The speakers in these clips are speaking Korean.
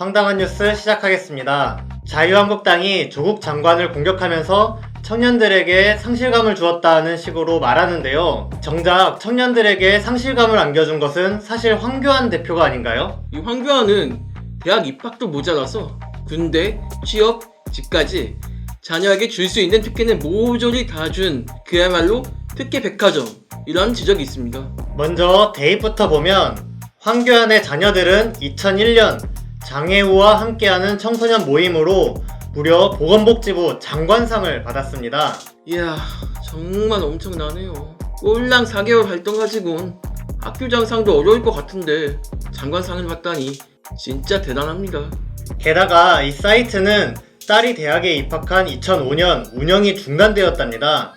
황당한 뉴스 시작하겠습니다. 자유한국당이 조국 장관을 공격하면서 청년들에게 상실감을 주었다는 식으로 말하는데요. 정작 청년들에게 상실감을 안겨준 것은 사실 황교안 대표가 아닌가요? 이 황교안은 대학 입학도 모자라서 군대, 취업, 집까지 자녀에게 줄 수 있는 특혜는 모조리 다 준 그야말로 특혜 백화점 이런 지적이 있습니다. 먼저 대입부터 보면 황교안의 자녀들은 2001년 장애우와 함께하는 청소년 모임으로 무려 보건복지부 장관상을 받았습니다. 이야 정말 엄청나네요. 꼴랑 4개월 활동 가지고는 학교장상도 어려울 것 같은데 장관상을 받다니 진짜 대단합니다. 게다가 이 사이트는 딸이 대학에 입학한 2005년 운영이 중단되었답니다.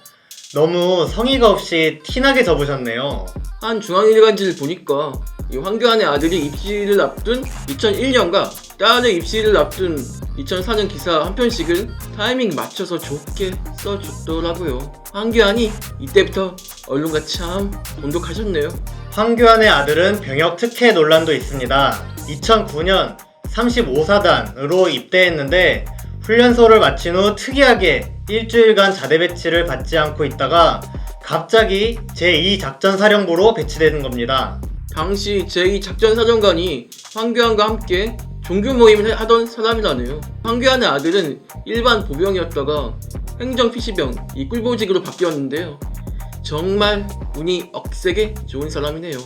너무 성의가 없이 티나게 접으셨네요. 한 중앙일간지를 보니까 이 황교안의 아들이 입시를 앞둔 2001년과 딸의 입시를 앞둔 2004년 기사 한 편씩을 타이밍 맞춰서 좋게 써줬더라고요. 황교안이 이때부터 언론과 참 돈독하셨네요. 황교안의 아들은 병역 특혜 논란도 있습니다. 2009년 35사단으로 입대했는데 훈련소를 마친 후 특이하게 일주일간 자대 배치를 받지 않고 있다가 갑자기 제2작전사령부로 배치되는 겁니다. 당시 제2작전사령관이 황교안과 함께 종교 모임을 하던 사람이라네요. 황교안의 아들은 일반 보병이었다가 행정 PC병 이 꿀보직으로 바뀌었는데요. 정말 운이 억세게 좋은 사람이네요.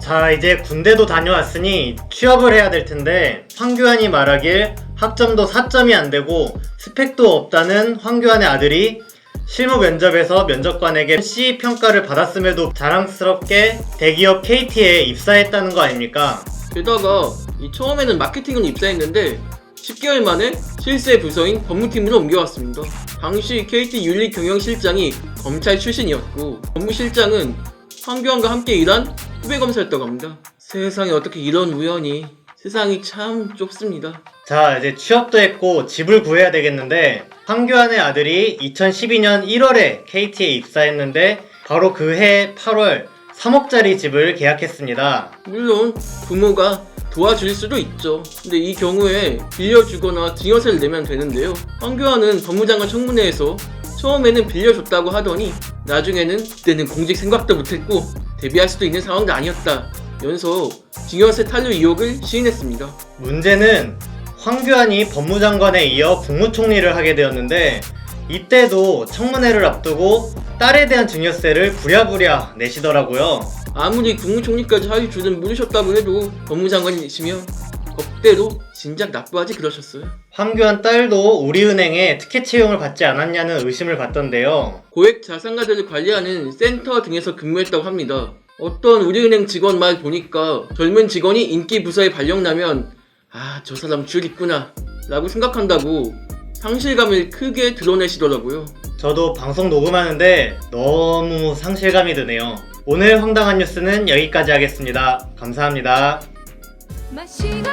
자, 이제 군대도 다녀왔으니 취업을 해야 될 텐데 황교안이 말하길 학점도 4점이 안 되고 스펙도 없다는 황교안의 아들이 실무 면접에서 면접관에게 C 평가를 받았음에도 자랑스럽게 대기업 KT에 입사했다는 거 아닙니까? 게다가 이 처음에는 마케팅으로 입사했는데 10개월 만에 실세 부서인 법무팀으로 옮겨왔습니다. 당시 KT 윤리경영실장이 검찰 출신이었고 법무실장은 황교안과 함께 일한 후배 검사였다고 합니다. 세상에 어떻게 이런 우연이 세상이 참 좁습니다. 자, 이제 취업도 했고 집을 구해야 되겠는데 황교안의 아들이 2012년 1월에 KT에 입사했는데 바로 그 해 8월 3억짜리 집을 계약했습니다. 물론 부모가 도와줄 수도 있죠. 근데 이 경우에 빌려주거나 증여세를 내면 되는데요. 황교안은 법무장관 청문회에서 처음에는 빌려줬다고 하더니 나중에는 그때는 공직 생각도 못했고 데뷔할 수도 있는 상황도 아니었다. 면서 증여세 탈루 의혹을 시인했습니다. 문제는 황교안이 법무장관에 이어 국무총리를 하게 되었는데 이때도 청문회를 앞두고 딸에 대한 증여세를 부랴부랴 내시더라고요. 아무리 국무총리까지 할 줄은 모르셨다고 해도 법무장관이시면 법대로 진작 납부하지 그러셨어요. 황교안 딸도 우리은행에 특혜 채용을 받지 않았냐는 의심을 받던데요. 고액 자산가들을 관리하는 센터 등에서 근무했다고 합니다. 어떤 우리은행 직원 말 보니까 젊은 직원이 인기 부서에 발령나면 아, 저 사람 줄 있구나 라고 생각한다고 상실감을 크게 드러내시더라고요. 저도 방송 녹음하는데 너무 상실감이 드네요. 오늘 황당한 뉴스는 여기까지 하겠습니다. 감사합니다. 마시던